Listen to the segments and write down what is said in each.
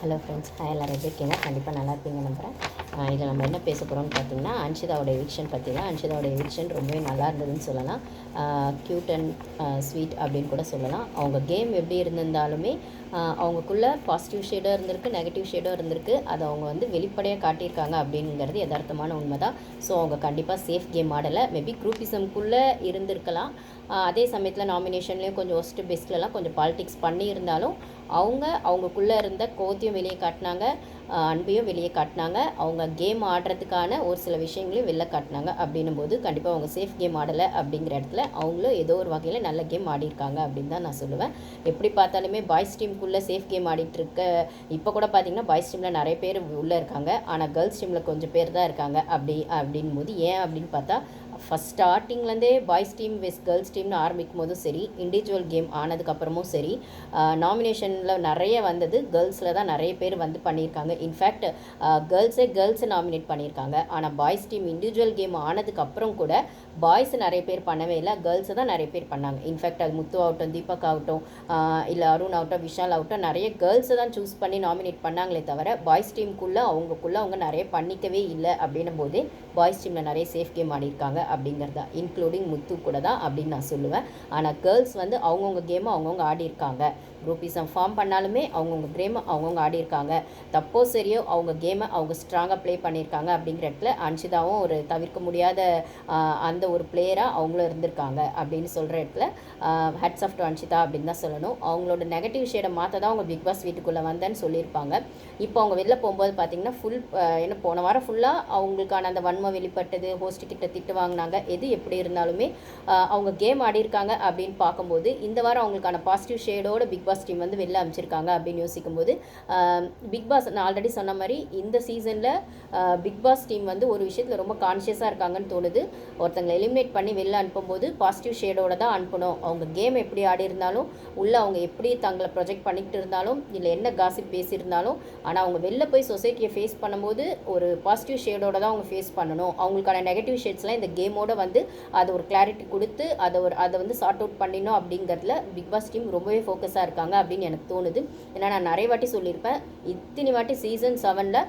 Hello friends hi எல்லோரும் எப்படி இருக்கீங்க? கண்டிப்பாக நல்லா இருப்பீங்க நம்புகிறேன் இதில் நம்ம என்ன பேச போகிறோம்னு பார்த்தீங்கன்னா அன்ஷிதாவோட எவிக்ஷன் பற்றி தான். அன்ஷிதாவோட எவிக்ஷன் ரொம்பவே நல்லா இருந்ததுன்னு சொல்லலாம். க்யூட் அண்ட் ஸ்வீட் அப்படின்னு கூட சொல்லலாம். அவங்க கேம் எப்படி இருந்திருந்தாலுமே ஆஹ் அவங்களுக்குள்ள பாசிட்டிவ் ஷேடோ இருந்திருக்கு நெகட்டிவ் ஷேடோ இருந்திருக்கு. அதை அவங்க வந்து வெளிப்படையாக காட்டியிருக்காங்க அப்படிங்கிறது யதார்த்தமான உண்மை தான் ஸோ அவங்க கண்டிப்பாக சேஃப் கேம் ஆடலை. மேபி குரூப்பிசம்குள்ளே இருந்திருக்கலாம். அதே சமயத்தில் நாமினேஷன்லேயும் கொஞ்சம் ஒஸ்ட்டு பெஸ்ட்லலாம் கொஞ்சம் பாலிடிக்ஸ் பண்ணியிருந்தாலும் அவங்க அவங்கக்குள்ளே இருந்த கோத்தியம் வெளியே காட்டினாங்க அன்பையும் வெளியே காட்டினாங்க. அவங்க கேம் ஆடுறதுக்கான ஒரு சில விஷயங்களையும் வெளில காட்டினாங்க. அப்படின்னும் போது கண்டிப்பாக அவங்க சேஃப் கேம் ஆடலை அப்படிங்கிற இடத்துல அவங்களும் ஏதோ ஒரு வகையில் நல்ல கேம் ஆடிருக்காங்க அப்படின்னு தான் நான் சொல்லுவேன். எப்படி பார்த்தாலுமே பாய்ஸ் டீமுக்குள்ளே சேஃப் கேம் ஆடிட்டு இருக்க இப்போ கூட பார்த்தீங்கன்னா பாய்ஸ் டீமில் நிறைய பேர் உள்ளே இருக்காங்க. ஆனால் கேர்ள்ஸ் டீமில் கொஞ்சம் பேர் தான் இருக்காங்க. அப்படி அப்படின் போது ஏன் அப்படின்னு பார்த்தா ஃபஸ்ட் ஸ்டார்டிங்லேருந்தே பாய்ஸ் டீம் வெஸ் கேர்ள்ஸ் டீம்னு ஆரம்பிக்கும் போதும் சரி இண்டிவிஜுவல் கேம் ஆனதுக்கப்புறமும் சரி நாமினேஷனில் நிறைய வந்தது. கேர்ள்ஸில் தான் நிறைய பேர் வந்து பண்ணியிருக்காங்க. இன்ஃபேக்ட் கேர்ள்ஸே கேர்ள்ஸை நாமினேட் பண்ணியிருக்காங்க. ஆனால் பாய்ஸ் டீம் இண்டிவிஜுவல் கேம் ஆனதுக்கப்புறம் கூட பாய்ஸ் நிறைய பேர் பண்ணவே இல்லை. கேர்ள்ஸை தான் நிறைய பேர் பண்ணாங்க. இன்ஃபேக்ட் அது முத்து ஆகட்டும் தீபக் ஆகட்டும் இல்லை அருண் ஆகட்டும் விஷால் ஆகட்டும் நிறைய கேர்ள்ஸை தான் சூஸ் பண்ணி நாமினேட் பண்ணாங்களே தவிர பாய்ஸ் டீமுக்குள்ளே அவங்கக்குள்ளே அவங்க நிறைய பண்ணிக்கவே இல்லை. அப்படின்னும் போது பாய்ஸ் டீமில் நிறைய சேஃப் கேம் ஆடிருக்காங்க அப்படிங்கிறதா இன்க்ளூடிங் முத்து கூட தான் அப்படின்னு நான் சொல்லுவேன். ஆனால் கேர்ள்ஸ் வந்து அவங்கவுங்க கேமை அவங்கவுங்க ஆடியிருக்காங்க. குரூப்பிசம் ஃபார்ம் பண்ணாலுமே அவங்கவுங்க கேமை அவங்கவுங்க ஆடியிருக்காங்க. தப்போ சரியோ அவங்க கேமை அவங்க ஸ்ட்ராங்காக ப்ளே பண்ணியிருக்காங்க அப்படிங்கிற இடத்துல அன்ஷிதாவும் ஒரு தவிர்க்க முடியாத அந்த ஒரு பிளேயராக அவங்களும் இருந்திருக்காங்க அப்படின்னு சொல்கிற இடத்துல ஹட்ஸ் ஆஃப் டு அன்ஷிதா அப்படின்னு தான் சொல்லணும். அவங்களோட நெகட்டிவ் ஷேடை மாற்ற தான் அவங்க பிக் பாஸ் வீட்டுக்குள்ளே வந்தேன்னு சொல்லியிருப்பாங்க. இப்போ அவங்க வெளில போகும்போது பார்த்தீங்கன்னா ஃபுல் என்ன போன வாரம் ஃபுல்லாக அவங்களுக்கான அந்த வன்மை வெளிப்பட்டது ஹோஸ்ட் கிட்ட திட்டு வாங்கினாங்க. எது எப்படி இருந்தாலுமே அவங்க கேம் ஆடியிருக்காங்க அப்படின்னு பார்க்கும்போது இந்த வாரம் அவங்களுக்கான பாசிட்டிவ் ஷேடோட பிக் பாஸ் டீம் வந்து வெளில அமைச்சிருக்காங்க அப்படின்னு யோசிக்கும்போது பிக் பாஸ் நான் ஆல்ரெடி சொன்ன மாதிரி இந்த சீசனில் பிக் பாஸ் டீம் வந்து ஒரு விஷயத்தில் ரொம்ப கான்ஷியஸாக இருக்காங்கன்னு தோணுது. ஒருத்தங்களை எலிமினேட் பண்ணி வெளில அனுப்பும்போது பாசிட்டிவ் ஷேடோட தான் அனுப்பணும். அவங்க கேம் எப்படி ஆடி இருந்தாலும் உள்ளே அவங்க எப்படி தங்களை ப்ரொஜெக்ட் பண்ணிக்கிட்டு இருந்தாலும் இல்லை என்ன காசிப் பேசியிருந்தாலும் ஆனால் அவங்க வெளில போய் சொசைட்டியை ஃபேஸ் பண்ணும்போது ஒரு பாசிட்டிவ் ஷேடோட தான் அவங்க ஃபேஸ் பண்ணணும். அவங்களுக்கான நெகட்டிவ் ஷேட்ஸ்லாம் இந்த கேமோட வந்து அதை ஒரு கிளாரிட்டி கொடுத்து அதை ஒரு அதை வந்து சார்ட் அவுட் பண்ணினோம் அப்படிங்கிறதுல பிக் பாஸ் டீம் ரொம்பவே ஃபோக்கஸாக இருக்காங்க. அப்படின்னு எனக்கு தோணுது. ஏன்னா நான் நிறைய வாட்டி சொல்லியிருப்பேன் இத்தனை வாட்டி சீசன் செவனில்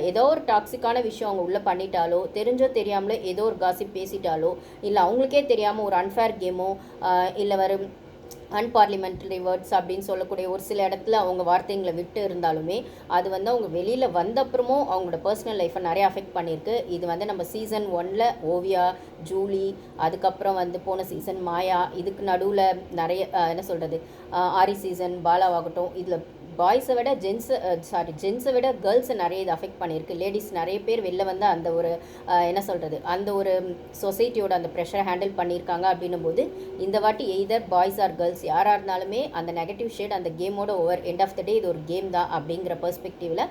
ஏதோ ஒரு டாக்ஸிக்கான விஷயம் அவங்க உள்ளே பண்ணிட்டாலோ தெரிஞ்சோ தெரியாமலோ ஏதோ ஒரு காசிப் பேசிட்டாலோ இல்லை அவங்களுக்கே தெரியாமல் ஒரு அன்ஃபேர் கேமோ இல்லை வரும் அன்பார்லிமெண்ட்ரி வேர்ட்ஸ் அப்படின்னு சொல்லக்கூடிய ஒரு சில இடத்துல அவங்க வார்த்தைங்களை விட்டு இருந்தாலுமே அது வந்து அவங்க வெளியில் வந்த அப்புறமும் அவங்களோட பர்சனல் லைஃப்பை நிறைய அஃபெக்ட் பண்ணியிருக்கு. இது வந்து நம்ம சீசன் ஒனில் ஓவியா ஜூலி அதுக்கப்புறம் வந்து போன சீசன் மாயா இதுக்கு நடுவில் நிறைய என்ன சொல்கிறது ஆரி சீசன் பாலாவாகட்டும் இதில் பாய்ஸை விட ஜென்ஸை சாரி ஜென்ஸை விட கேர்ள்ஸை நிறைய இது அஃபெக்ட் பண்ணியிருக்கு. லேடிஸ் நிறைய பேர் வெளில வந்து அந்த ஒரு என்ன சொல்கிறது அந்த ஒரு சொசைட்டியோட அந்த ப்ரெஷரை ஹேண்டில் பண்ணியிருக்காங்க அப்படின்னும் போது இந்த வாட்டி எய்தர் பாய்ஸ் ஆர் கேர்ள்ஸ் யாராக இருந்தாலுமே அந்த நெகட்டிவ் ஷேட் அந்த கேமோட over end of the day இது ஒரு கேம் தான் அப்படிங்கிற பெர்ஸ்பெக்டிவில்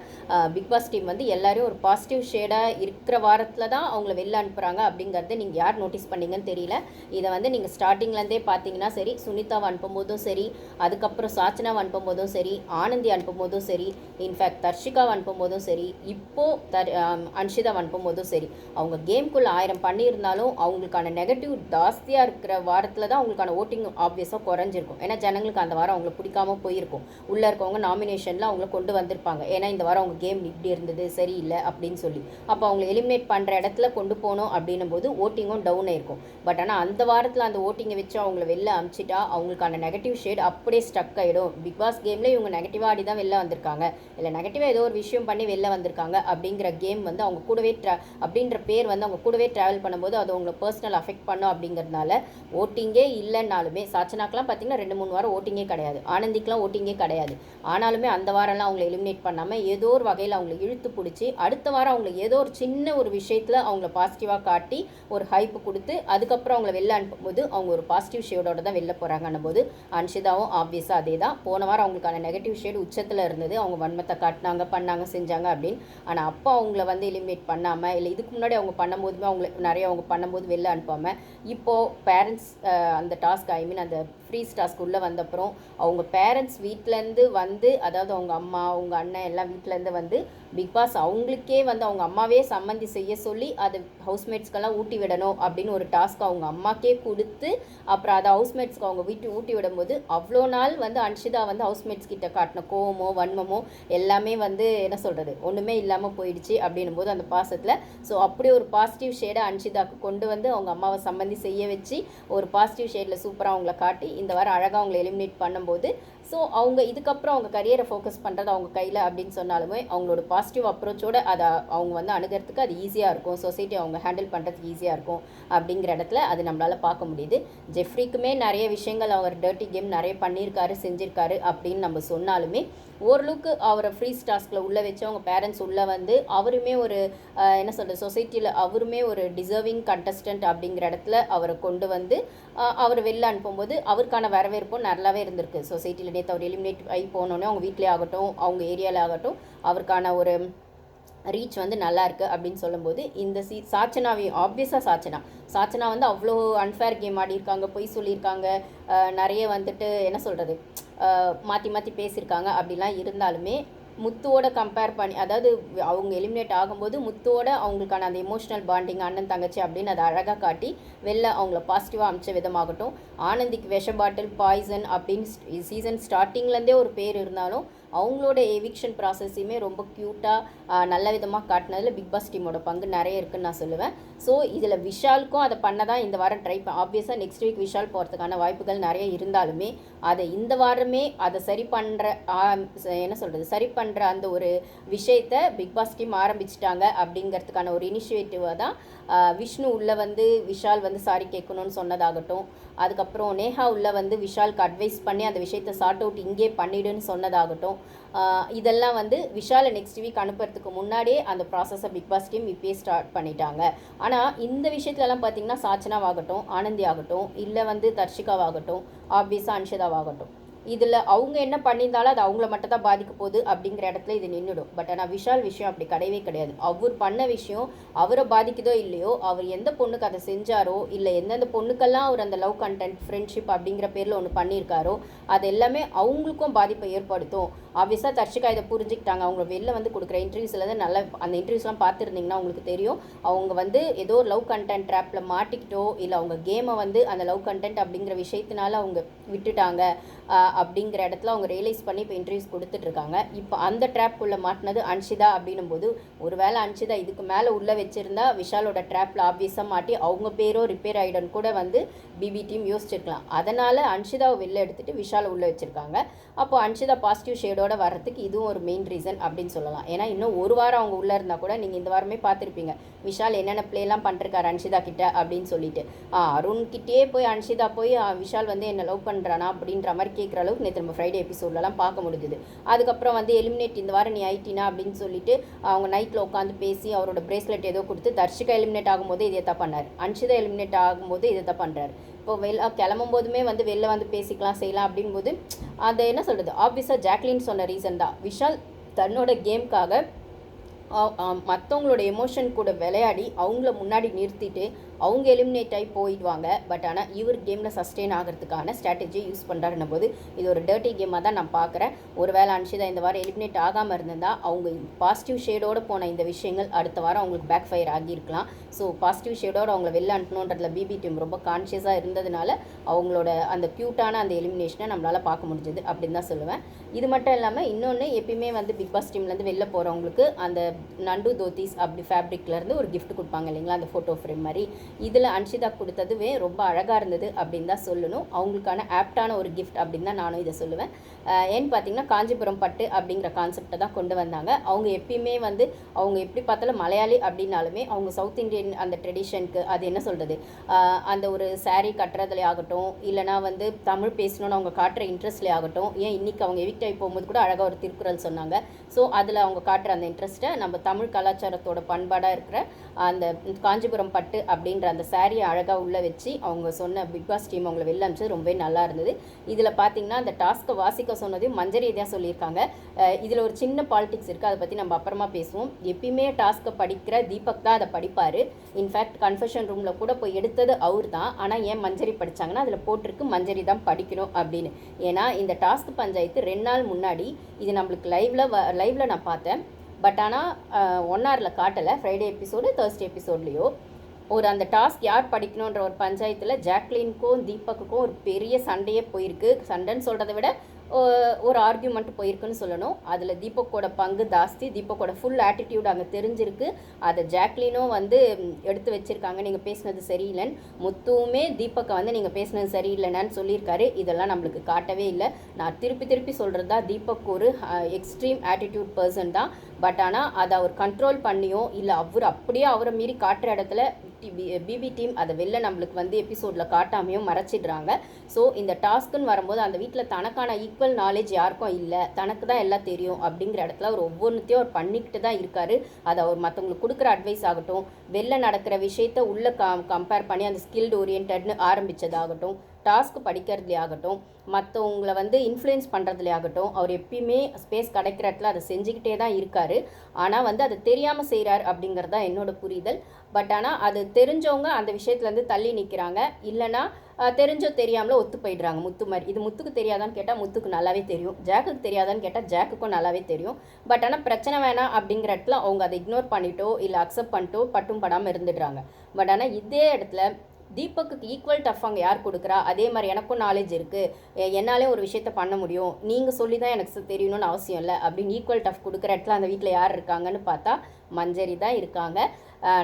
பிக் பாஸ் டீம் வந்து எல்லாரையும் ஒரு பாசிட்டிவ் ஷேடாக இருக்கிற வாரத்தில் தான் அவங்கள வெளில அனுப்புகிறாங்க அப்படிங்கிறத நீங்கள் யார் நோட்டீஸ் பண்ணீங்கன்னு தெரியல. இதை வந்து நீங்கள் ஸ்டார்டிங்லேருந்தே பார்த்தீங்கன்னா சரி சுனிதாவை அனுப்பும்போதும் சரி அதுக்கப்புறம் சாச்சனாவை அனுப்பும்போதும் சரி ஆனந்த் அனுப்பும்போதும் சரி இன்ஃபேக்ட் தர்ஷிகாவை அனுப்பும்போதும் சரி இப்போது தர் அன்ஷிதா அன்ஷிதாவை அனுப்பும்போதும் சரி அவங்க கேம்குள்ளே ஆயிரம் பண்ணியிருந்தாலும் அவங்களுக்கான நெகட்டிவ் ஜாஸ்தியாக இருக்கிற வாரத்தில் தான் அவங்களுக்கான ஓட்டிங் ஆப்வியஸாக குறைஞ்சிருக்கும். ஏன்னா ஜனங்களுக்கு அந்த வாரம் அவங்கள பிடிக்காம போயிருக்கும். உள்ளே இருக்கவங்க நாமினேஷனில் அவங்கள கொண்டு வந்திருப்பாங்க. ஏன்னா இந்த வாரம் அவங்க கேம் இப்படி இருந்தது சரியில்லை அப்படின்னு சொல்லி. அப்போ அவங்கள எலிமினேட் பண்ணுற இடத்துல கொண்டு போகணும் அப்படின்னும் போது ஓட்டிங்கும் டவுன் ஆயிருக்கும். பட் ஆனால் அந்த வாரத்தில் அந்த ஓட்டிங்கை வச்சு அவங்கள வெளில அமிச்சிட்டா அவங்களுக்கான நெகட்டிவ் ஷேட் அப்படியே ஸ்டக் ஆகிடும் பிக் பாஸ் கேமில் இவங்க நெகட்டிவாக ஆடி தான் வெளில வந்திருக்காங்க. இல்லை நெகட்டிவாக ஏதோ ஒரு விஷயம் பண்ணி வெளில வந்திருக்காங்க அப்படிங்கிற கேம் வந்து அவங்க கூடவே ட்ரா அப்படின்ற பேர் வந்து அவங்க கூடவே ட்ராவல் பண்ணும்போது அது அவங்கள பர்சனல் அஃபெக்ட் பண்ணும் அப்படிங்கிறதுனால ஓட்டிங்கே இல்லைன்னாலுமே சாச்சனாக்கெலாம் பார்த்தீங்கன்னா ரெண்டு மூணு வாரம் ஓட்டிங்கே கிடையாது. ஆனந்திக்கெலாம் ஓட்டிங்கே கிடையாது. ஆனாலுமே அந்த வாரம்லாம் அவங்களை எலிமினேட் பண்ணாமல் ஏதோ ஒரு வகையில் அவங்கள இழுத்து பிடிச்சி அடுத்த வாரம் அவங்கள ஏதோ ஒரு சின்ன ஒரு விஷயத்தில் அவங்கள பாசிட்டிவாக காட்டி ஒரு ஹைப்பு கொடுத்து அதுக்கப்புறம் அவங்கள வெளில அனுப்பும்போது அவங்க ஒரு பாசிட்டிவ் ஷேடோட தான் வெளில போகிறாங்கன்னும் போது அன்ஷிதாவும் ஆப்வியஸாக அதே தான் போன வாரம் அவங்களுக்கான நெகட்டிவ் ஷேட் உச்சத்தில் இருந்தது. அவங்க வன்மத்தை காட்டினாங்க பண்ணாங்க செஞ்சாங்க அப்படின்னு. ஆனால் அப்போ அவங்கள வந்து எலிமினேட் பண்ணாமல் இல்லை இதுக்கு முன்னாடி அவங்க பண்ணும்போதுமே அவங்களுக்கு நிறைய அவங்க பண்ணும்போது வெளில அனுப்பாமல் இப்போது பேரண்ட்ஸ் அந்த டாஸ்க் ஐ மீன் அந்த ஃப்ரீ ஸ்டார் ஸ்கூலில் வந்தப்புறம் அவங்க பேரண்ட்ஸ் வீட்டிலேருந்து வந்து அதாவது அவங்க அம்மா அவங்க அண்ணன் எல்லாம் வீட்டிலேருந்து வந்து பிக் பாஸ் அவங்களுக்கே வந்து அவங்க அம்மாவே சம்மந்தி செய்ய சொல்லி அது ஹவுஸ்மேட்ஸ்க்கெல்லாம் ஊட்டி விடணும் அப்படின்னு ஒரு டாஸ்க் அவங்க அம்மாக்கே கொடுத்து அப்புறம் அதை ஹவுஸ்மேட்ஸ்க்கு அவங்க வீட்டு ஊட்டி விடும்போது அவ்வளோ நாள் வந்து அன்ஷிதா வந்து ஹவுஸ்மேட்ஸ் கிட்ட காட்டின கோவமோ வன்மமோ எல்லாமே வந்து என்ன சொல்கிறது ஒன்றுமே இல்லாமல் போயிடுச்சு அப்படின்னும் போது அந்த பாசத்தில். ஸோ அப்படி ஒரு பாசிட்டிவ் ஷேடை அன்ஷிதாவுக்கு கொண்டு வந்து அவங்க அம்மாவை சம்மந்தி செய்ய வச்சு ஒரு பாசிட்டிவ் ஷேடில் சூப்பராக அவங்கள காட்டி இந்த வாரம் அழகாக அவங்கள எலிமினேட் பண்ணும்போது ஸோ அவங்க இதுக்கப்புறம் அவங்க கரியரை ஃபோக்கஸ் பண்ணுறது அவங்க கையில் அப்படின்னு சொன்னாலுமே அவங்களோட பாசிட்டிவ் அப்ரோச்சோட அதை அவங்க வந்து அணுகிறதுக்கு அது ஈஸியாக இருக்கும். சொசைட்டி அவங்க ஹேண்டில் பண்ணுறதுக்கு ஈஸியாக இருக்கும் அப்படிங்கிற இடத்துல அது நம்மளால் பார்க்க முடியுது. ஜெஃப்ரிக்குமே நிறைய விஷயங்கள் அவர் டர்ட்டி கேம் நிறைய பண்ணியிருக்காரு செஞ்சிருக்காரு அப்படின்னு நம்ம சொன்னாலுமே ஓரளவுக்கு அவரை ஃப்ரீ டாஸ்கில் உள்ளே வச்சு அவங்க பேரண்ட்ஸ் உள்ளே வந்து அவருமே ஒரு என்ன சொல்கிறது சொசைட்டியில் அவருமே ஒரு டிசர்விங் கண்டஸ்டன்ட் அப்படிங்கிற இடத்துல அவரை கொண்டு வந்து அவர் வெளில அனுப்பும்போது அவருக்கான வரவேற்பும் நல்லாவே இருந்திருக்கு. சொசைட்டியில் நேற்று அவர் எலிமினேட் ஆகி போனோன்னே அவங்க வீட்டிலே ஆகட்டும் அவங்க ஏரியாவில் ஆகட்டும் அவருக்கான ஒரு ரீச் வந்து நல்லா இருக்குது அப்படின்னு சொல்லும்போது இந்த சீ சாச்சனாவையும் ஆப்வியஸாக சாச்சனா. சாச்சனா வந்து அவ்வளோ அன்ஃபேர் கேம் ஆடியிருக்காங்க பொய் சொல்லியிருக்காங்க நிறைய வந்துட்டு என்ன சொல்கிறது மாற்றி மாற்றி பேசியிருக்காங்க அப்படிலாம் இருந்தாலுமே முத்துவோட கம்பேர் பண்ணி அதாவது அவங்க எலிமினேட் ஆகும்போது முத்துவோட அவங்களுக்கான அந்த எமோஷனல் பாண்டிங் அண்ணன் தங்கச்சி அப்படின்னு அதை அழகாக காட்டி வெளில அவங்கள பாசிட்டிவாக அமிச்ச விதமாகட்டும் ஆனந்திக்கு விஷ பாட்டில் பாய்சன் அப்படின்னு சீசன் ஸ்டார்டிங்லேருந்தே ஒரு பேர் இருந்தாலும் அவங்களோட எவிக்ஷன் ப்ராசஸையுமே ரொம்ப க்யூட்டாக நல்ல விதமாக காட்டினதில் பிக் பாஸ் டீமோட பங்கு நிறைய இருக்குன்னு நான் சொல்லுவேன். ஸோ இதில் விஷாலுக்கும் அதை பண்ண தான் இந்த வாரம் ட்ரை ஆப்வியஸாக நெக்ஸ்ட் வீக் விஷால் போகிறதுக்கான வாய்ப்புகள் நிறைய இருந்தாலுமே அதை இந்த வாரமே அதை சரி பண்ணுற என்ன சொல்கிறது சரி பண்ணுற அந்த ஒரு விஷயத்தை பிக் பாஸ் டீம் ஆரம்பிச்சிட்டாங்க அப்படிங்கிறதுக்கான ஒரு இனிஷியேட்டிவாக தான் விஷ்ணு உள்ளே வந்து விஷால் வந்து சாரி கேட்கணும்னு சொன்னதாகட்டும். அதுக்கப்புறம் நேஹா உள்ளே வந்து விஷாலுக்கு அட்வைஸ் பண்ணி அந்த விஷயத்தை சார்ட் அவுட் இங்கே பண்ணிடுன்னு சொன்னதாகட்டும். இதெல்லாம் வந்து விஷாலை நெக்ஸ்ட் வீக் அனுப்புறதுக்கு முன்னாடியே அந்த ப்ராசஸை பிக் பாஸ் டீம் இப்பயே ஸ்டார்ட் பண்ணிட்டாங்க. ஆனால் இந்த விஷயத்துலலாம் பார்த்தீங்கன்னா சாச்சனாவாகட்டும் ஆனந்தி ஆகட்டும் இல்லை வந்து தர்ஷிகாவாகட்டும் ஆப்வியஸாக அன்ஷிதாவாகட்டும் இதில் அவங்க என்ன பண்ணியிருந்தாலும் அது அவங்கள மட்டும் தான் பாதிக்க போகுது அப்படிங்கிற இடத்துல இது நின்றுடும் பட் ஆனால் விஷால் விஷயம் அப்படி கிடையவே கிடையாது. அவர் பண்ண விஷயம் அவரை பாதிக்குதோ இல்லையோ அவர் எந்த பொண்ணுக்கு அதை செஞ்சாரோ இல்லை எந்தெந்த பொண்ணுக்கெல்லாம் அவர் அந்த லவ் கண்டென்ட் ஃப்ரெண்ட்ஷிப் அப்படிங்கிற பேரில் ஒன்று பண்ணியிருக்காரோ அது எல்லாமே அவங்களுக்கும் பாதிப்பை ஏற்படுத்தும். ஆப்வியஸாக தர்ஷிகா இதை புரிஞ்சுக்கிட்டாங்க. அவங்க வெளில வந்து கொடுக்குற இன்டர்வியூஸில் தான் நல்ல அந்த இன்டர்வியூஸ்லாம் பார்த்துருந்தீங்கன்னா உங்களுக்கு தெரியும். அவங்க வந்து ஏதோ ஒரு லவ் கண்டென்ட் ட்ராப்பில் மாட்டிக்கிட்டோ இல்லை அவங்க கேமை வந்து அந்த லவ் கண்டென்ட் அப்படிங்கிற விஷயத்தினால அவங்க விட்டுட்டாங்க அப்படிங்கிற இடத்துல அவங்க ரியலைஸ் பண்ணி இப்போ இன்டர்வியூஸ் கொடுத்துட்ருக்காங்க இப்போ அந்த ட்ராப்புள்ளே மாட்டினது அன்ஷிதா அப்படின்னும் போது ஒருவேளை அன்ஷிதா இதுக்கு மேலே உள்ளே வச்சுருந்தா விஷாலோட ட்ராப்பில் ஆப்வியஸாக மாட்டி அவங்க பேரோ ரிப்பேர் ஆகிடும் கூட வந்து பிபி டீம் யோசிச்சிருக்கலாம். அதனால் அன்ஷிதாவை வெளில எடுத்துகிட்டு விஷாலை உள்ளே வச்சுருக்காங்க. அப்போ அன்ஷிதா பாசிட்டிவ் ஷேடோட வர்றதுக்கு இதுவும் ஒரு மெயின் ரீசன் அப்படின்னு சொல்லலாம். ஏன்னா இன்னும் ஒரு வாரம் அவங்க உள்ளே இருந்தால் கூட நீங்கள் இந்த வாரமே பார்த்துருப்பீங்க. விஷால் என்னென்ன ப்ளேலாம் பண்ணிருக்காரு அன்ஷிதா கிட்ட அப்படின்னு சொல்லிட்டு. அருண் கிட்டேயே போய் அன்ஷிதா போய் விஷால் வந்து என்ன லவ் பண்ணுறானா அப்படின்ற மாதிரி கேட்குற அளவுக்கு நேற்று நம்ம ஃப்ரைடே எபிசோட்லலாம் பார்க்க முடிஞ்சுது. அதுக்கப்புறம் வந்து எலிமினேட் இந்த வாரம் நீ ஐட்டினா அப்படின்னு சொல்லிட்டு அவங்க நைட்டில் உட்காந்து பேசி அவரோட பிரேஸ்லெட் ஏதோ கொடுத்து தர்ஷிகா எலிமினேட் ஆகும்போது இதை தான் பண்ணார். அன்ஷிதா எலிமினேட் ஆகும்போது இதை தான் பண்ணுறாரு இப்போ வெளில கிளம்பும் போதுமே வந்து வெளில வந்து பேசிக்கலாம் செய்யலாம் அப்படிங்கும்போது அதை என்ன சொல்கிறது ஆப்வியஸாக ஜாக்லின் சொன்ன ரீசன் தான். விஷால் தன்னோட கேம்க்காக மற்றவங்களோட எமோஷன் கூட விளையாடி அவங்கள முன்னாடி நிறுத்திட்டு அவங்க எலிமினேட் ஆகி போயிடுவாங்க. பட் ஆனால் இவர் கேமில் சஸ்டெயின் ஆகிறதுக்கான ஸ்ட்ராட்டஜியை யூஸ் பண்ணுறாருன்னும் போது இது ஒரு டர்ட்டி கேமாக தான் நான் பார்க்குறேன். ஒரு ஒருவேளை அன்ஷிதா இந்த வாரம் எலிமினேட் ஆகாமல் இருந்தால் அவங்க பாசிட்டிவ் ஷேடோடு போன இந்த விஷயங்கள் அடுத்த வாரம் அவங்களுக்கு பேக் ஃபயர் ஆகியிருக்கலாம் ஸோ பாசிட்டிவ் ஷேடோடு அவங்கள வெளில அனுப்பணுன்றதுல பிபி டீம் ரொம்ப கான்ஷியஸாக இருந்ததுனால அவங்களோட அந்த க்யூட்டான அந்த எலிமினேஷனை நம்மளால் பார்க்க முடிஞ்சது அப்படின்னு தான் சொல்லுவேன். இது மட்டும் இல்லாமல் இன்னொன்று எப்பயுமே வந்து பிக் பாஸ் டீம்லேருந்து வெளில போகிறவங்களுக்கு அந்த நண்டு தோத்திஸ் அப்படி ஃபேப்ரிக்லேருந்து ஒரு கிஃப்ட் கொடுப்பாங்க இல்லைங்களா? அந்த ஃபோட்டோ ஃப்ரேம் மாதிரி. இதில் அன்ஷிதா கொடுத்ததுவே ரொம்ப அழகாக இருந்தது அப்படின்னு தான் சொல்லணும். அவங்களுக்கான ஆப்டான ஒரு கிஃப்ட் அப்படின்னு தான் நானும் இதை சொல்லுவேன். ஏன்னு பார்த்தீங்கன்னா காஞ்சிபுரம் பட்டு அப்படிங்கிற கான்செப்டை தான் கொண்டு வந்தாங்க. அவங்க எப்பயுமே வந்து அவங்க எப்படி பார்த்தாலும் மலையாளி அப்படின்னாலுமே அவங்க சவுத் இந்தியன் அந்த ட்ரெடிஷனுக்கு அது என்ன சொல்கிறது அந்த ஒரு சாரீ கட்டுறதுலே ஆகட்டும் இல்லைனா வந்து தமிழ் பேசணும்னு அவங்க காட்டுற இன்ட்ரெஸ்ட்லேயே ஆகட்டும் ஏன் இன்னைக்கு அவங்க எவிக்ட் ஆகி போகும்போது கூட அழகாக ஒரு திருக்குறள் சொன்னாங்க. ஸோ அதில் அவங்க காட்டுற அந்த இன்ட்ரெஸ்ட்டை நம்ம தமிழ் கலாச்சாரத்தோட பண்பாடாக இருக்கிற அந்த காஞ்சிபுரம் பட்டு அப்படின்ற அந்த சாரியை அழகாக உள்ளே வச்சு அவங்க சொன்ன பிக் பாஸ் டீம் அவங்கள வெளில அனுப்பிச்சது ரொம்பவே நல்லா இருந்தது. இதில் பார்த்தீங்கன்னா அந்த டாஸ்க்கை வாசிக்க சொன்னதையும் மஞ்சரி தான் சொல்லியிருக்காங்க. இதில் ஒரு சின்ன பாலிடிக்ஸ் இருக்குது அதை பற்றி நம்ம அப்புறமா பேசுவோம். எப்பயுமே டாஸ்க்கை படிக்கிற தீபக் தான் அதை படிப்பார். இன்ஃபேக்ட் கன்ஃபெஷன் ரூமில் கூட போய் எடுத்தது அவர் தான். ஆனால் ஏன் மஞ்சரி படித்தாங்கன்னா அதில் போட்டிருக்கு மஞ்சரி தான் படிக்கணும் அப்படின்னு. ஏன்னா இந்த டாஸ்க் பஞ்சாயத்து ரெண்டு நாள் முன்னாடி இது நம்மளுக்கு லைவில் வ லைவில் நான் பார்த்தேன். பட் ஆனால் ஒன் ஹவரில் காட்டலை. ஃப்ரைடே எபிசோடு தேர்ஸ்டே எபிசோட்லேயோ ஒரு அந்த டாஸ்க் யார் படிக்கணுன்ற ஒரு பஞ்சாயத்தில் ஜாக்லீனுக்கும் தீபக்குக்கும் ஒரு பெரிய சண்டையே போயிருக்கு. சண்டைன்னு சொல்கிறத விட ஒரு ஆர்கியூமெண்ட் போயிருக்குன்னு சொல்லணும். அதில் தீபக்கோட பங்கு ஜாஸ்தி. தீபக்கோட ஃபுல் ஆட்டிடியூட் அங்கே தெரிஞ்சிருக்கு. அதை ஜாக்லினும் வந்து எடுத்து வச்சுருக்காங்க. நீங்கள் பேசினது சரியில்லைன்னு. முத்துவுமே தீபக்கை வந்து நீங்கள் பேசினது சரியில்லைன்னு சொல்லியிருக்காரு. இதெல்லாம் நம்மளுக்கு காட்டவே இல்லை. நான் திருப்பி திருப்பி சொல்கிறது தான். தீபக் ஒரு எக்ஸ்ட்ரீம் ஆட்டிடியூட் பர்சன் தான். பட் ஆனால் அதை அவர் கண்ட்ரோல் பண்ணியோ இல்லை அவர் அப்படியே அவரை மீறி காட்டுற இடத்துல பிபி டீம் அதை வெளில நம்மளுக்கு வந்து எபிசோடில் காட்டாமையும் மறைச்சிடுறாங்க. ஸோ இந்த டாஸ்க்குன்னு வரும்போது அந்த வீட்டில் தனக்கான ஈக்குவல் நாலேஜ் யாருக்கும் இல்லை. தனக்கு தான் எல்லாம் தெரியும் அப்படிங்கிற இடத்துல அவர் ஒவ்வொன்றுத்தையும் அவர் பண்ணிக்கிட்டு தான் இருக்காரு. அதை அவர் மற்றவங்களுக்கு கொடுக்குற அட்வைஸ் ஆகட்டும் வெளில நடக்கிற விஷயத்த உள்ள கம் கம்பேர் பண்ணி அந்த ஸ்கில்டு ஓரியன்ட்னு ஆரம்பித்ததாகட்டும் டாஸ்க் படிக்கிறதுலே ஆகட்டும் மற்றவங்கள வந்து இன்ஃப்ளூயன்ஸ் பண்ணுறதுலே ஆகட்டும் அவர் எப்பயுமே ஸ்பேஸ் கிடைக்கிற இடத்துல அதை செஞ்சுக்கிட்டே தான் இருக்கார். ஆனால் வந்து அதை தெரியாமல் செய்கிறார் அப்படிங்கிறது தான் என்னோட புரிதல். பட் ஆனால் அது தெரிஞ்சவங்க அந்த விஷயத்துலேருந்து தள்ளி நிற்கிறாங்க இல்லைன்னா தெரிஞ்சோ தெரியாமலோ ஒத்து போயிடுறாங்க முத்து மாதிரி. இது முத்துக்கு தெரியாதான்னு கேட்டால் முத்துக்கு நல்லாவே தெரியும். ஜாக்குக்கு தெரியாதான்னு கேட்டால் ஜாக்குக்கும் நல்லாவே தெரியும். பட் ஆனால் பிரச்சனை வேணாம் அப்படிங்கிற இடத்துல அவங்க அதை இக்னோர் பண்ணிட்டோ இல்லை அக்செப்ட் பண்ணிட்டோ பட்டும் படாமல் இருந்துடுறாங்க. பட் ஆனால் இதே இடத்துல தீபக்குக்கு ஈக்குவல் டஃப் அங்கே யார் கொடுக்குறா? அதே மாதிரி எனக்கும் நாலேஜ் இருக்குது என்னாலே ஒரு விஷயத்த பண்ண முடியும். நீங்கள் சொல்லி தான் எனக்கு தெரியணும்னு அவசியம் இல்லை. அப்படின்னு ஈக்குவல் டஃப் கொடுக்குற இடத்துல அந்த வீட்டில் யார் இருக்காங்கன்னு பார்த்தா மஞ்சரி தான் இருக்காங்க.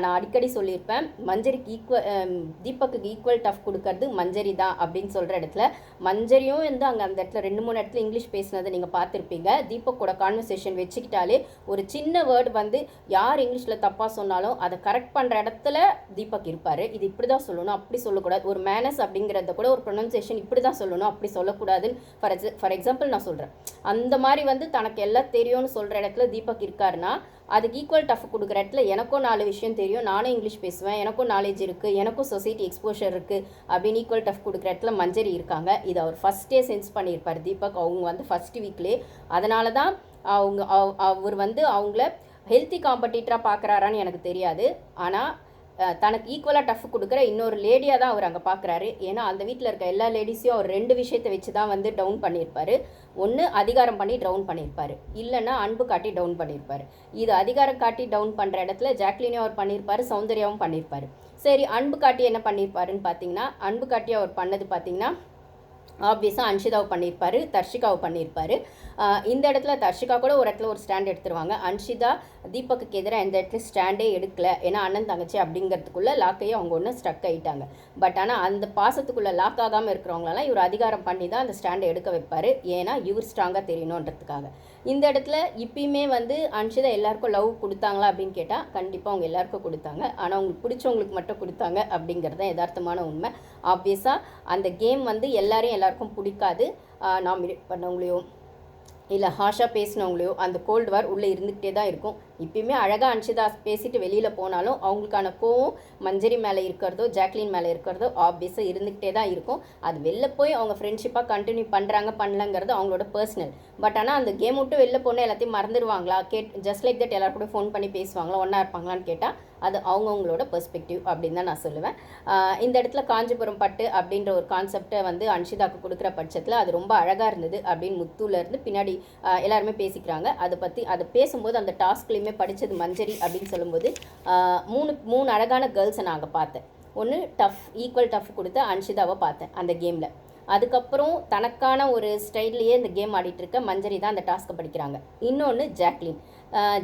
நான் அடிக்கடி சொல்லியிருப்பேன் மஞ்சரிக்கு ஈக்குவல் தீபக்குக்கு ஈக்குவல் டஃப் கொடுக்கறது மஞ்சரி தான் அப்படின்னு சொல்கிற இடத்துல மஞ்சரியும் வந்து அங்கே அந்த இடத்துல ரெண்டு மூணு இடத்துல இங்கிலீஷ் பேசினதை நீங்கள் பார்த்துருப்பீங்க. தீபக்கோட கான்வர்சேஷன் வச்சுக்கிட்டாலே ஒரு சின்ன வேர்டு வந்து யார் இங்கிலீஷில் தப்பாக சொன்னாலும் அதை கரெக்ட் பண்ணுற இடத்துல தீபக் இருப்பார். இது இப்படி தான் சொல்லணும் அப்படி சொல்லக்கூடாது. ஒரு மேனஸ் அப்படிங்கிறத கூட ஒரு ப்ரொனன்சியேஷன் இப்படி தான் சொல்லணும் அப்படி சொல்லக்கூடாதுன்னு ஃபார் எக்ஸ ஃபார் எக்ஸாம்பிள் நான் சொல்கிறேன் அந்த மாதிரி வந்து தனக்கு எல்லாம் தெரியும்னு சொல்கிற இடத்துல தீபக் இருக்காருன்னா அதுக்கு ஈக்குவல் டஃப் கொடுக்குற இடத்துல எனக்கும் நாலு விஷயம் தெரியும். நானும் இங்கிலீஷ் பேசுவேன். எனக்கும் நாலேஜ் இருக்குது எனக்கும் சொசைட்டி எக்ஸ்போஷர் இருக்குது அப்படின்னு ஈக்குவல் டஃப் கொடுக்குற இடத்துல மஞ்சரி இருக்காங்க. இது அவர் ஃபஸ்ட்டே சென்ஸ் பண்ணியிருப்பார் தீபக். அவங்க வந்து ஃபஸ்ட் வீக்லேயே அதனால தான் அவங்க அவ- அவர் வந்து அவங்கள ஹெல்த்தி காம்படிட்டராக பார்க்குறாரான்னு எனக்கு தெரியாது. ஆனால் தனக்கு ஈக்குவலாக டஃப் கொடுக்குற இன்னொரு லேடியாக தான் அவர் அங்கே பார்க்குறாரு ஏன்னா அந்த வீட்டில் இருக்க எல்லா லேடிஸையும் அவர் ரெண்டு விஷயத்தை வச்சு தான் வந்து டவுன் பண்ணியிருப்பார். ஒன்று அதிகாரம் பண்ணி டவுன் பண்ணியிருப்பார். இல்லைன்னா அன்பு காட்டி டவுன் பண்ணியிருப்பார். இது அதிகாரம் காட்டி டவுன் பண்ணுற இடத்துல ஜாக்லினையும் அவர் பண்ணியிருப்பாரு சௌந்தர்யாவும் பண்ணியிருப்பார். சரி அன்பு காட்டி என்ன பண்ணியிருப்பாருன்னு பார்த்தீங்கன்னா அன்பு காட்டி அவர் பண்ணது பார்த்தீங்கன்னா ஆப்வியஸாக அன்ஷிதாவை பண்ணியிருப்பார் தர்ஷிகாவை பண்ணியிருப்பாரு இந்த இடத்துல தர்ஷிகா கூட ஒரு இடத்துல ஒரு ஸ்டாண்ட் எடுத்துருவாங்க. அன்ஷிதா தீபக்கு எதிராக எந்த இடத்துல ஸ்டாண்டே எடுக்கல. ஏன்னா அண்ணன் தங்கச்சி அப்படிங்கிறதுக்குள்ள லாக்கையும் அவங்க ஒன்று ஸ்ட்ரக் ஆகிட்டாங்க பட் ஆனால் அந்த பாசத்துக்குள்ளே லாக் ஆகாமல் இருக்கிறவங்களெல்லாம் இவர் அதிகாரம் பண்ணி தான் அந்த ஸ்டாண்டை எடுக்க வைப்பார். ஏன்னா இவர் ஸ்ட்ராங்காக தெரியணுன்றதுக்காக. இந்த இடத்துல இப்பயுமே வந்து அன்ஷிதா எல்லாருக்கும் லவ் கொடுத்தாங்களா அப்படின்னு கேட்டால் கண்டிப்பாக அவங்க எல்லாருக்கும் கொடுத்தாங்க. ஆனால் அவங்களுக்கு பிடிச்சவங்களுக்கு மட்டும் கொடுத்தாங்க அப்படிங்கிறது தான் யதார்த்தமான உண்மை. ஆப்வியஸாக அந்த கேம் வந்து எல்லாரையும் எல்லாருக்கும் பிடிக்காது. நாமினேட் பண்ணவங்களையோ இல்லை ஹாஷாக பேசினவங்களையோ அந்த கோல்டு வார் உள்ளே இருந்துக்கிட்டே தான் இருக்கும். இப்பயுமே அழகாக அன்ஷிதாஸ் பேசிட்டு வெளியில் போனாலும் அவங்களுக்கான கோவம் மஞ்சரி மேலே இருக்கிறதோ ஜாக்லின் மேலே இருக்கிறதோ ஆப்வியஸாக இருந்துக்கிட்டே தான் இருக்கும். அது வெளில போய் அவங்க ஃப்ரெண்ட்ஷிப்பாக கண்டினியூ பண்ணுறாங்க பண்ணலங்கிறது அவங்களோட பர்சனல் பட் ஆனால் அந்த கேம் விட்டு வெளில போனால் எல்லாத்தையும் மறந்துடுவாங்களா? கேட் ஜஸ்ட் லைக் தட் எல்லாரும் கூட ஃபோன் பண்ணி பேசுவாங்களா? ஒன்றா இருப்பாங்களான்னு கேட்டால் அது அவங்கவுங்களோட பெர்ஸ்பெக்டிவ் அப்படின்னு தான் நான் சொல்லுவேன். இந்த இடத்துல காஞ்சிபுரம் பட்டு அப்படின்ற ஒரு கான்செப்டை வந்து அன்ஷிதாக்கு கொடுக்குற பட்சத்தில் அது ரொம்ப அழகாக இருந்தது அப்படின்னு முத்துலருந்து பின்னாடி எல்லாருமே பேசிக்கிறாங்க. அதை பற்றி அதை பேசும்போது அந்த டாஸ்க்லேயுமே படித்தது மஞ்சரி அப்படின்னு சொல்லும்போது மூணு மூணு அழகான கேர்ள்ஸை நான் பார்த்தேன். ஒன்று டஃப் ஈக்குவல் டஃப் கொடுத்த அன்ஷிதாவை பார்த்தேன் அந்த கேமில் அதுக்கப்புறம் தனக்கான ஒரு ஸ்டைல்லையே இந்த கேம் ஆடிட்டுருக்க மஞ்சரி தான் அந்த டாஸ்க்கை படிக்கிறாங்க. இன்னொன்று ஜாக்லின்.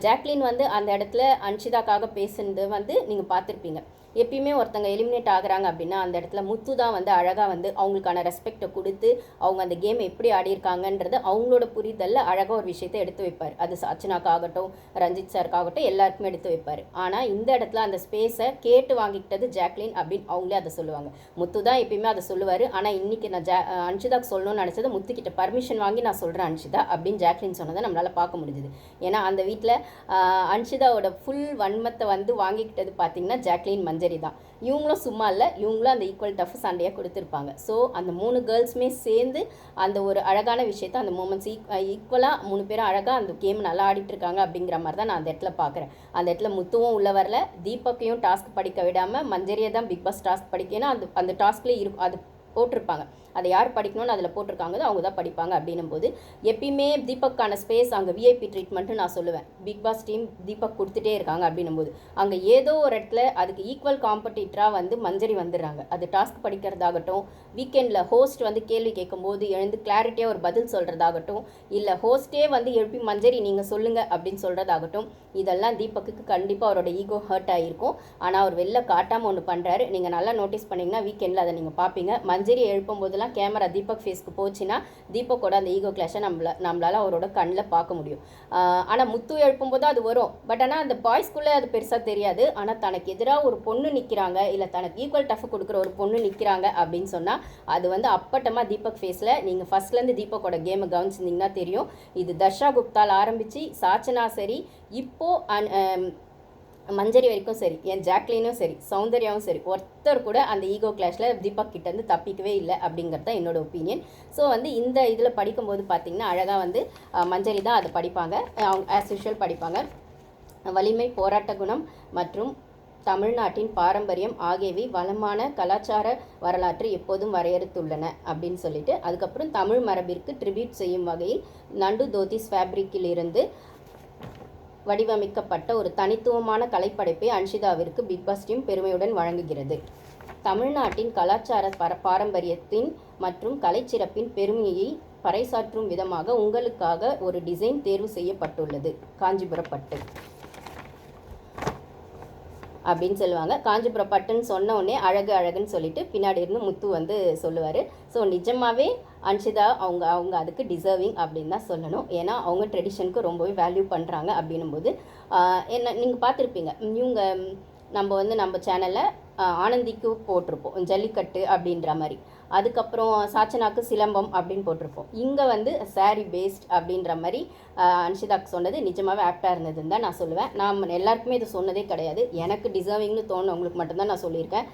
ஜாக்லின் வந்து அந்த இடத்துல அன்ஷிதாக்காக பேசுனது வந்து நீங்கள் பார்த்துருப்பீங்க. எப்பயுமே ஒருத்தங்க எலிமினேட் ஆகுறாங்க அப்படின்னா அந்த இடத்துல முத்து தான் வந்து அழகாக வந்து அவங்களுக்கான ரெஸ்பெக்டை கொடுத்து அவங்க அந்த கேம் எப்படி ஆடியிருக்காங்கன்றது அவங்களோட புரிதலில் அழகாக ஒரு விஷயத்தை எடுத்து வைப்பார். அது சச்சனாக்காகட்டும் ரஞ்சித் சாருக்காகட்டும் எல்லாருக்குமே எடுத்து வைப்பார். ஆனால் இந்த இடத்துல அந்த ஸ்பேஸை கேட்டு வாங்கிக்கிட்டது ஜாக்லின் அப்படின்னு அவங்களே அதை சொல்லுவாங்க. முத்து தான் எப்பயுமே அதை சொல்லுவார். ஆனால் இன்றைக்கி நான் ஜா அன்ஷிதாக்கு சொல்லணும்னு நினச்சது முத்துக்கிட்ட பர்மிஷன் வாங்கி நான் சொல்கிறேன் அன்ஷிதா அப்படின்னு ஜாக்லின் சொன்னதை நம்மளால் பார்க்க முடிஞ்சுது. ஏன்னா அந்த வீட்டில் அன்ஷிதாவோட ஃபுல் வன்மத்தை வந்து வாங்கிக்கிட்டது பார்த்திங்கன்னா ஜாக்லின் மஞ்சரி தான். இவங்களும் சும்மா இல்லை இவங்களும் அந்த ஈக்குவல் டஃப் சண்டையாக கொடுத்துருப்பாங்க. ஸோ அந்த மூணு கேர்ள்ஸுமே சேர்ந்து அந்த ஒரு அழகான விஷயத்த அந்த மூமெண்ட்ஸ் ஈக்குவலாக மூணு பேரும் அழகாக அந்த கேம் நல்லா ஆடிட்டுருக்காங்க அப்படிங்கிற மாதிரி தான் நான் அந்த இடத்துல பார்க்குறேன். அந்த இடத்துல முத்துவும் உள்ள வரல. தீபக்கையும் டாஸ்க் படிக்க விடாமல் மஞ்சரியை தான் பிக் பாஸ் டாஸ்க் படிக்கணும் அந்த அந்த டாஸ்க்லேயே இருக்கும் அது போட்டிருப்பாங்க. அதை யார் படிக்கணும்னு அதில் போட்டிருக்காங்களோ அவங்க தான் படிப்பாங்க அப்படின்னும் போது எப்பயுமே தீபக்கான ஸ்பேஸ் அங்கே விஐபி ட்ரீட்மெண்ட்டு நான் சொல்லுவேன். பிக் பாஸ் டீம் தீபக் கொடுத்துட்டே இருக்காங்க அப்படின்னும் போது அங்கே ஏதோ ஒரு இடத்துல அதுக்கு ஈக்குவல் காம்படிட்டராக வந்து மஞ்சரி வந்துடுறாங்க. அது டாஸ்க் படிக்கிறதாகட்டும் வீக்கெண்டில் ஹோஸ்ட் வந்து கேள்வி கேட்கும்போது எழுந்து கிளாரிட்டியாக ஒரு பதில் சொல்கிறதாகட்டும் இல்லை ஹோஸ்ட்டே வந்து எழுப்பி மஞ்சரி நீங்கள் சொல்லுங்கள் அப்படின்னு சொல்கிறதாகட்டும் இதெல்லாம் தீபக்குக்கு கண்டிப்பாக அவரோட ஈகோ ஹர்ட் ஆகிருக்கும் ஆனால் அவர் வெளில காட்டாமல் ஒன்று பண்ணுறாரு நீங்கள் நல்லா நோட்டீஸ் பண்ணிங்கன்னா வீக்கெண்டில் அதை நீங்கள் பார்ப்பீங்க. மஞ்சரி எழுப்பும் போதெல்லாம் கேமரா தீபக் ஃபேஸ்க்கு போச்சுன்னா தீபக்கோட அந்த ஈகோ கிளாஷை நம்மள நம்மளால் அவரோட கண்ணில் பார்க்க முடியும். ஆனால் முத்து எழுப்பும்போது அது வரும். பட் ஆனால் அந்த பாய்ஸ்குள்ளே அது பெருசாக தெரியாது. ஆனால் தனக்கு எதிராக ஒரு பொண்ணு நிற்கிறாங்க இல்லை தனக்கு ஈக்குவல் டஃப் கொடுக்குற ஒரு பொண்ணு நிற்கிறாங்க அப்படின்னு சொன்னால் அது வந்து அப்பட்டமாக தீபக் ஃபேஸில் நீங்கள் ஃபஸ்ட்லேருந்து தீபக்கோட கேமை கவனிச்சிருந்தீங்கன்னா தெரியும். இது தர்ஷா குப்தால் ஆரம்பித்து சாச்சனா சரி இப்போது அன் மஞ்சரி வரைக்கும் சரி என் ஜாக்லினும் சரி சௌந்தர்யாவும் சரி ஒருத்தர் கூட அந்த ஈகோ கிளாஷில் தீபக் கிட்டேருந்து தப்பிக்கவே இல்லை அப்படிங்கிறது தான் என்னோட ஒப்பீனியன். ஸோ வந்து இந்த இதில் படிக்கும்போது பார்த்திங்கன்னா அழகாக வந்து மஞ்சரி தான் அதை படிப்பாங்க. அவங்க ஆஸ் யூஷுவல் படிப்பாங்க. வலிமை போராட்ட குணம் மற்றும் தமிழ்நாட்டின் பாரம்பரியம் ஆகியவை வளமான கலாச்சார வரலாற்றை எப்போதும் வரையறுத்துள்ளன அப்படின்னு சொல்லிட்டு அதுக்கப்புறம் தமிழ் மரபிற்கு ட்ரிபியூட் செய்யும் வகையில் நண்டு தோத்திஸ் ஃபேப்ரிக்கில் இருந்து வடிவமைக்கப்பட்ட ஒரு தனித்துவமான கலைப்படைப்பை அன்ஷிதாவிற்கு பிக் பாஸ் டீம் பெருமையுடன் வழங்குகிறது. தமிழ்நாட்டின் கலாச்சார பர பாரம்பரியத்தின் மற்றும் கலைச்சிறப்பின் பெருமையை பறைசாற்றும் விதமாக உங்களுக்காக ஒரு டிசைன் தேர்வு செய்யப்பட்டுள்ளது. காஞ்சிபுரம் பட்டு அப்படின்னு சொல்லுவாங்க. காஞ்சிபுரம் பட்டுன்னு சொன்ன உடனே அழகு அழகுன்னு சொல்லிட்டு பின்னாடி இருந்து முத்து வந்து சொல்லுவார். ஸோ நிஜமாவே அன்ஷிதா அவங்க அவங்க அதுக்கு டிசர்விங் அப்படின்னு தான் சொல்லணும். ஏன்னா அவங்க ட்ரெடிஷனுக்கு ரொம்பவே வேல்யூ பண்ணுறாங்க அப்படின்னும் போது என்ன நீங்கள் பார்த்துருப்பீங்க. இவங்க நம்ம வந்து நம்ம சேனலில் ஆனந்திக்கு போட்டிருப்போம். ஜல்லிக்கட்டு அப்படின்ற மாதிரி. அதுக்கப்புறம் சாச்சனாக்கு சிலம்பம் அப்படின்னு போட்டிருப்போம். இங்கே வந்து சாரி பேஸ்ட் அப்படின்ற மாதிரி அன்ஷிதாக்கு சொன்னது நிஜமாகவே ஆப்டாக இருந்ததுன்னு தான் நான் சொல்லுவேன். நான் எல்லாருக்குமே இது சொன்னதே கிடையாது. எனக்கு டிசர்விங்னு தோணுவங்களுக்கு மட்டும்தான் நான் சொல்லியிருக்கேன்.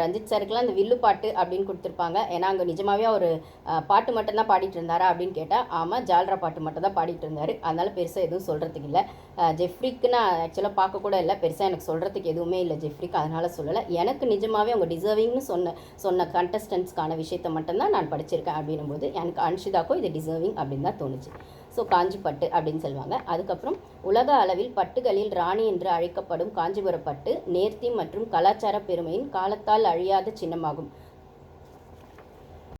ரஞ்சித் சாருக்குலாம் அந்த வில்லு பாட்டு அப்படின்னு கொடுத்துருப்பாங்க. ஏன்னா அங்கே நிஜமாவே அவர் பாட்டு மட்டும்தான் பாடிட்டு இருந்தாரா அப்படின்னு கேட்டால் ஆமாம் ஜால்ரா பாட்டு மட்டும் தான் பாடிட்டு இருந்தார். அதனால் பெருசாக எதுவும் சொல்கிறதுக்கு இல்லை. ஜெஃப்ரிக்கு நான் ஆக்சுவலாக பார்க்க கூட இல்லை. பெருசாக எனக்கு சொல்கிறதுக்கு எதுவுமே இல்லை ஜெஃப்ரிக்கு. அதனால் சொல்லலை. எனக்கு நிஜமாகவே அவங்க டிசர்விங்னு சொன்ன சொன்ன கண்டஸ்டன்ஸ்க்கான விஷயத்தை மட்டும்தான் நான் படிச்சிருக்கேன் அப்படின்னும் போது எனக்கு அன்ஷிதாக்கும் இது டிசர்விங் அப்படின்னு தான் தோணுச்சு. ஸோ காஞ்சிப்பட்டு அப்படின்னு சொல்லுவாங்க. அதுக்கப்புறம் உலக அளவில் பட்டுகளில் ராணி என்று அழைக்கப்படும் காஞ்சிபுரப்பட்டு நேர்த்தி மற்றும் கலாச்சார பெருமையின் காலத்தால் அழியாத சின்னமாகும்.